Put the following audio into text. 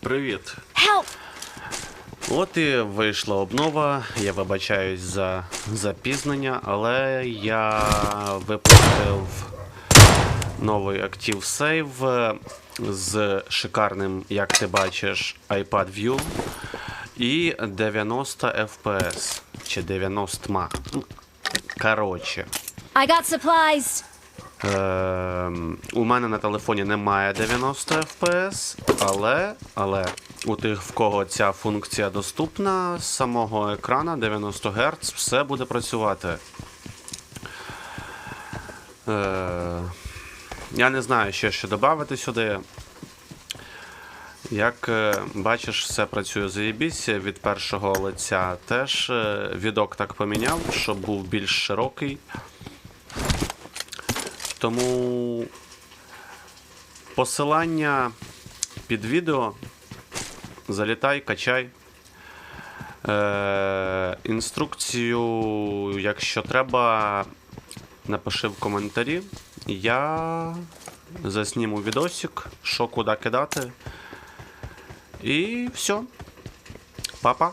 Привіт. Help! От і вийшла обнова. Я вибачаюсь за запізнення, але я випустив новий актив Save з шикарним, як ти бачиш, iPad View і 90 FPS. Чи 90 ма. Коротше. I got supplies. Ем, у мене на телефоні немає 90 FPS, але, але у тих, в кого ця функція доступна, з самого екрана 90 Гц все буде працювати. Е, я не знаю ще, що додати сюди. Як е, бачиш, все працює заєбісь. Від першого лиця теж е, відок так поміняв, щоб був більш широкий. Тому посилання під відео. Залітай, качай. Е, інструкцію, якщо треба, напиши в коментарі. Я засніму відосик, що куди кидати. І все. Па-па.